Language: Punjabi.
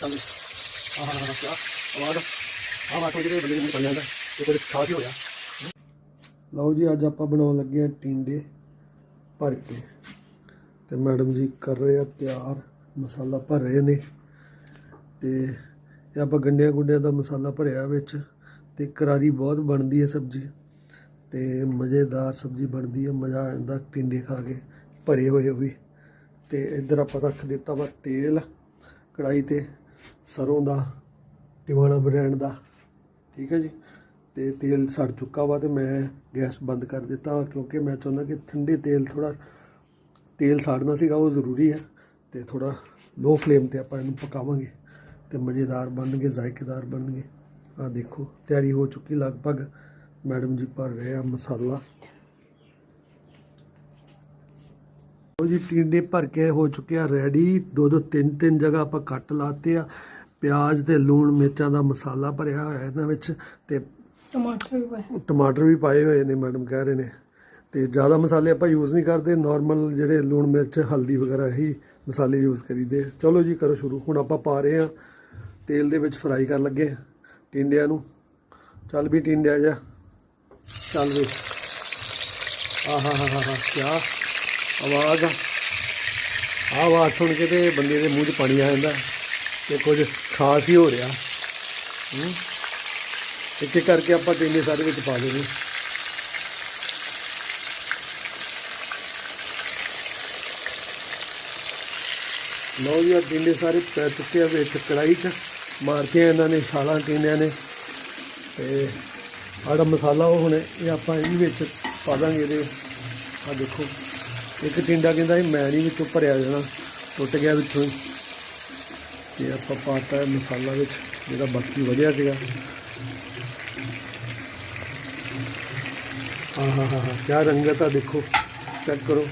ਚੱਲ ਆਹ ਹਾਂ ਹਾਂ ਕਿਆ? ਆਵਾਜ਼ ਆਹ ਵਾਟੋ ਜਿਹੜੇ ਬੰਦੇ ਨੂੰ ਪੜ ਜਾਂਦਾ ਇਹ ਕੋਈ ਖਾਸ ਹੀ ਹੋਇਆ। ਲਓ ਜੀ, ਅੱਜ ਆਪਾਂ ਬਣਾਉਣ ਲੱਗੇ ਆ ਟਿੰਡੇ ਭਰ ਕੇ। ਤੇ ਮੈਡਮ ਜੀ ਕਰ ਰਹੇ ਆ ਤਿਆਰ। ਮਸਾਲਾ ਭਰ ਰਹੇ ਨੇ। ਤੇ ਇਹ ਆਪਾਂ ਗੰਡਿਆਂ ਗੁੰਡਿਆਂ ਦਾ ਮਸਾਲਾ ਭਰਿਆ ਵਿੱਚ। ਤੇ ਕਰਾਰੀ ਬਹੁਤ ਬਣਦੀ ਹੈ ਸਬਜ਼ੀ। ਤੇ ਮਜ਼ੇਦਾਰ ਸਬਜ਼ੀ ਬਣਦੀ ਹੈ। ਮਜ਼ਾ ਆ ਜਾਂਦਾ ਟਿੰਡੇ ਖਾ ਕੇ। ਭਰੇ ਹੋਏ ਉਹ ਵੀ। ਤੇ ਇੱਧਰ ਆਪਾਂ ਰੱਖ ਦਿੱਤਾ ਵਾ ਤੇਲ ਕੜਾਈ ਤੇ। ਸਰੋਂ ਦਾ, ਟਿਵਾਣਾ ਬ੍ਰਾਂਡ ਦਾ, ਠੀਕ ਹੈ ਜੀ? ਤੇ ਤੇਲ ਸੜ ਚੁੱਕਾ ਵਾ ਤੇ ਮੈਂ ਗੈਸ ਬੰਦ ਕਰ ਦਿੱਤਾ ਵਾ ਕਿਉਂਕਿ ਮੈਂ ਚਾਹੁੰਦਾ ਕਿ ਠੰਡੇ ਤੇਲ ਥੋੜਾ ਤੇਲ ਸਾੜਨਾ ਸੀਗਾ, ਉਹ ਜ਼ਰੂਰੀ ਹੈ ਤੇ ਥੋੜਾ ਲੋ ਫਲੇਮ ਤੇ ਆਪਾਂ ਇਹਨੂੰ ਪਕਾਵਾਂਗੇ ਤੇ ਮਜ਼ੇਦਾਰ ਬਣਨਗੇ, ਜ਼ਾਇਕੇਦਾਰ ਬਣਨਗੇ। ਆ ਦੇਖੋ, ਤਿਆਰੀ ਹੋ ਚੁੱਕੀ, ਲਗਭਗ ਮੈਡਮ ਜੀ ਭਰ ਰਹੇ ਆ ਮਸਾਲਾ। ਉਹ ਜੀ ਟਿੰਡੇ ਭਰ ਕੇ ਹੋ ਚੁੱਕਿਆ ਰੈਡੀ ਦੋ ਦੋ ਤਿੰਨ ਤਿੰਨ ਜਗ੍ਹਾ ਆਪਾਂ ਕੱਟ ਲਾਤੇ ਆ। ਪਿਆਜ਼ ਤੇ ਲੂਣ ਮਿਰਚਾਂ ਦਾ ਮਸਾਲਾ ਭਰਿਆ ਹੋਇਆ ਇਹਨਾਂ ਵਿੱਚ ਤੇ ਟਮਾਟਰ ਵੀ ਪਾਏ। ਟਮਾਟਰ ਵੀ ਪਾਏ ਹੋਏ ਨੇ ਮੈਡਮ ਕਹਿ ਰਹੇ ਨੇ। ਤੇ ਜ਼ਿਆਦਾ ਮਸਾਲੇ ਆਪਾਂ ਯੂਜ਼ ਨਹੀਂ ਕਰਦੇ ਨਾਰਮਲ ਜਿਹੜੇ ਲੂਣ ਮਿਰਚ ਹਲਦੀ ਵਗੈਰਾ ਹੀ ਮਸਾਲੇ ਯੂਜ਼ ਕਰੀਦੇ। ਚਲੋ ਜੀ ਕਰੋ ਸ਼ੁਰੂ। ਹੁਣ ਆਪਾਂ ਪਾ ਰਹੇ ਆ। ਤੇਲ ਦੇ ਵਿੱਚ ਫਰਾਈ ਕਰਨ ਲੱਗੇ ਟਿੰਡਿਆਂ ਨੂੰ। ਚੱਲ ਵੀ ਟਿੰਡਿਆ ਜਾ ਚੱਲ ਵੀ। ਆਹਾ ਹਾ ਹਾ ਹਾ ਕੀ ਆਵਾਜ਼ ਆ। ਆਹ ਆਵਾਜ਼ ਸੁਣ ਕੇ ਤੇ ਬੰਦੇ ਦੇ ਮੂੰਹ 'ਚ ਪਾਣੀ ਆ ਜਾਂਦਾ। ਤੇ ਕੁਝ ਖਾਸ ਹੀ ਹੋ ਰਿਹਾ। ਇੱਕ ਇੱਕ ਕਰਕੇ ਆਪਾਂ ਟਿੰਡੇ ਸਾਰੇ ਵਿੱਚ ਪਾ ਦੇਣੇ। ਲਓ ਜੀ ਆਹ ਟਿੰਡੇ ਸਾਰੇ ਪੈ ਚੁੱਕੇ ਆ ਵਿੱਚ ਕੜਾਈ 'ਚ। ਮਾਰਕੇ ਇਹਨਾਂ ਨੇ, ਛਾਲਾਂ ਟਿੰਡਿਆਂ ਨੇ। ਤੇ ਆੜਾ ਮਸਾਲਾ ਉਹ ਹੁਣ ਇਹ ਆਪਾਂ ਇਹ ਵਿੱਚ ਪਾ ਦਾਂਗੇ ਇਹਦੇ। ਆ ਦੇਖੋ। ਇੱਕ ਟਿੰਡਾ ਕਹਿੰਦਾ ਸੀ, ਮੈਂ ਨਹੀਂ ਵਿੱਚੋਂ ਭਰਿਆ ਜਾਣਾ, ਟੁੱਟ ਗਿਆ ਵਿੱਚੋਂ ਹੀ। ਤੇ ਆਪਾਂ ਪਾਤਾ ਹੈ ਮਸਾਲਾ ਵਿੱਚ, ਜਿਹੜਾ ਬਾਕੀ ਵਧਿਆ ਸੀਗਾ। ਆਹ ਹਾ ਹਾ ਹਾ ਕੀ ਰੰਗਤ ਆ ਦੇਖੋ ਚੈੱਕ ਕਰੋ।